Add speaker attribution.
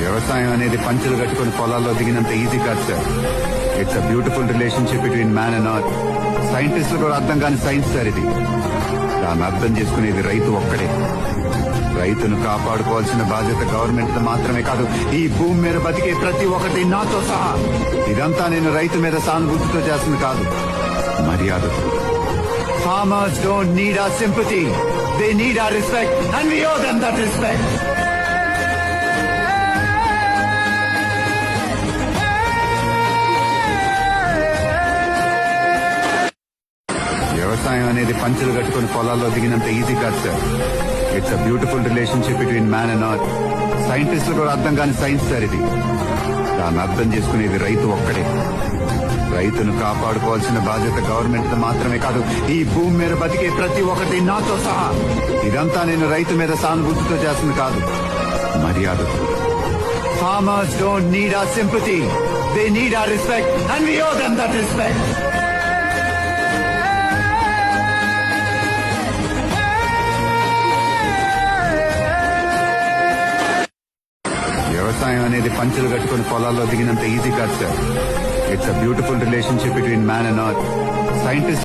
Speaker 1: వ్యవసాయం అనేది పంచులు కట్టుకుని పొలాల్లో దిగినంత ఈజీ కాదు sir it's a beautiful relationship between man and earth సైంటిస్టులు కూడా అర్థం కాని సైన్స్ సార్ ఇది. దాన్ని అర్థం చేసుకునేది రైతు ఒక్కడే. రైతును కాపాడుకోవాల్సిన బాధ్యత గవర్నమెంట్ మాత్రమే కాదు ఈ భూమి మీద బతికే ప్రతి ఒక్కటి నాతో సహా. ఇదంతా నేను రైతు మీద సానుభూతితో చేస్తుంది కాదు మర్యాదతో. Farmers don't need our sympathy. They need our respect, and we owe them that respect. వ్యవసాయం అనేది పంచులు కట్టుకుని పొలాల్లో దిగినంత ఈజీ కాదు sir it's a beautiful relationship between man and earth సైంటిస్టులు కూడా అర్థం కాని సైన్స్ సార్ ఇది. దాన్ని అర్థం చేసుకునేది రైతు ఒక్కడే. రైతును కాపాడుకోవాల్సిన బాధ్యత గవర్నమెంట్ మాత్రమే కాదు ఈ భూమి మీద బతికే ప్రతి ఒక్కటి నాతో సహా. ఇదంతా నేను రైతు మీద సానుభూతితో చేస్తుంది కాదు. మర్యాద. Farmers don't need our sympathy they need our respect and we owe them that respect వ్యవసాయం అనేది పంచులు కట్టుకుని పొలాల్లో దిగినంత ఈజీ కాదు sir it's a beautiful relationship between man and earth scientist